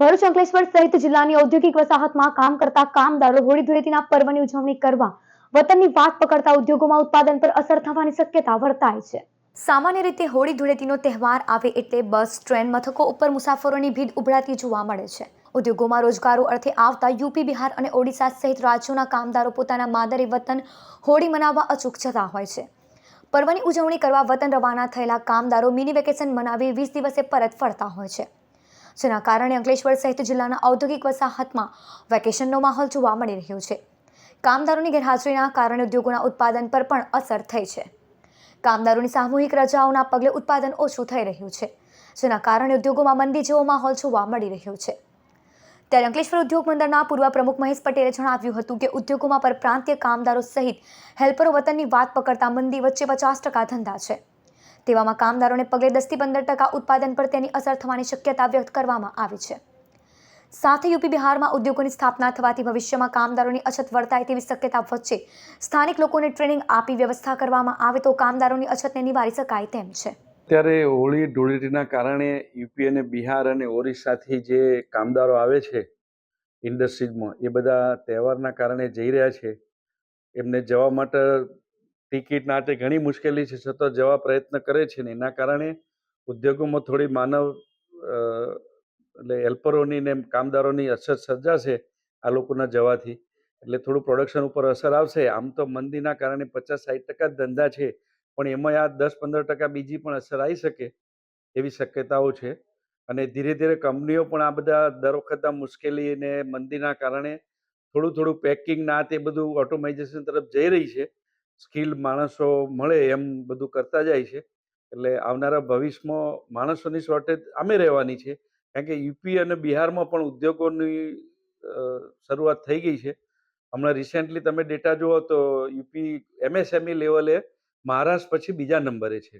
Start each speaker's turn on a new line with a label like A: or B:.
A: ભરૂચ અંકલેશ્વર સહિત જિલ્લાની ઔદ્યોગિક વસાહતમાં કામ કરતા કામદારો હોળી ધૂળેટીના પર્વની ઉજવણી કરવા, વતનની વાત પકડતા ઉદ્યોગોમાં ઉત્પાદન પર અસર થવાની શક્યતા વર્તાય છે. સામાન્ય રીતે હોળી ધૂળેટીનો તહેવાર આવે એટલે બસ, ટ્રેન, મથકો ઉપર મુસાફરોની ભીડ ઉભરાતી જોવા મળે છે. ઉદ્યોગોમાં રોજગારો અર્થે આવતા યુપી, બિહાર અને ઓડિશા સહિત રાજ્યોના કામદારો પોતાના માદરે વતન હોળી મનાવવા અચૂક જતા હોય છે. પર્વની ઉજવણી કરવા વતન રવાના થયેલા કામદારો મિની વેકેશન મનાવી વીસ દિવસે પરત ફરતા હોય છે. જેના કારણે અંકલેશ્વર સહિત જિલ્લાના ઔદ્યોગિક વસાહતમાં વેકેશનનો માહોલ જોવા મળી રહ્યો છે. કામદારોની ગેરહાજરીના કારણે ઉદ્યોગોના ઉત્પાદન પર પણ અસર થઈ છે. કામદારોની સામૂહિક રજાઓના પગલે ઉત્પાદન ઓછું થઈ રહ્યું છે, જેના કારણે ઉદ્યોગોમાં મંદી જેવો માહોલ જોવા મળી રહ્યો છે. ત્યારે અંકલેશ્વર ઉદ્યોગ મંડળના પૂર્વ પ્રમુખ મહેશ પટેલે જણાવ્યું હતું કે ઉદ્યોગોમાં પરપ્રાંતીય કામદારો સહિત હેલ્પરો વતનની વાત પકડતા મંદી વચ્ચે પચાસ ટકા ધંધા છે. તેવામાં કામદારોને પગલે દસથી પંદર ટકા ઉત્પાદન પર તેની અસર થવાની શક્યતા વ્યક્ત કરવામાં આવી છે. સાથે યુપી બિહારમાં ઉદ્યોગોની સ્થાપના થવાથી ભવિષ્યમાં કામદારોની અછત વર્તાય તેવી શક્યતા વચ્ચે સ્થાનિક લોકોને ટ્રેનિંગ આપી વ્યવસ્થા કરવામાં આવે તો કામદારોની અછતને નિવારી શકાય તેમ છે.
B: અત્યારે હોળી ધૂળેટીના કારણે યુપી અને બિહાર અને ઓરિસ્સાથી જે કામદારો આવે છે ઇન્ડસ્ટ્રીઝમાં, એ બધા તહેવારના કારણે જઈ રહ્યા છે. એમને જવા માટે ટિકિટ નાટે ઘણી મુશ્કેલી છે છતાં જવા પ્રયત્ન કરે છે ને, એના કારણે ઉદ્યોગોમાં થોડી માનવ એટલે હેલ્પરોની ને કામદારોની અછત સર્જાશે આ લોકોના જવાથી. એટલે થોડું પ્રોડક્શન ઉપર અસર આવશે. આમ તો મંદીના કારણે પચાસ સાઠ ટકા જ ધંધા છે, પણ એમાં આ દસ પંદર ટકા બીજી પણ અસર આવી શકે એવી શક્યતાઓ છે. અને ધીરે ધીરે કંપનીઓ પણ આ બધા દર વખતના મુશ્કેલી અને મંદીના કારણે થોડું થોડું પેકિંગ ના તે બધું ઓટોમાઇઝેશન તરફ જઈ રહી છે. સ્કિલ માણસો મળે એમ બધું કરતા જાય છે. એટલે આવનારા ભવિષ્યમાં માણસોની શોર્ટેજ આમે રહેવાની છે. કારણ કે યુપી અને બિહારમાં પણ ઉદ્યોગોની શરૂઆત થઈ ગઈ છે. હમણાં રિસેન્ટલી તમે ડેટા જુઓ તો યુપી એમએસએમઈ લેવલે મહારાષ્ટ્ર પછી બીજા નંબરે છે.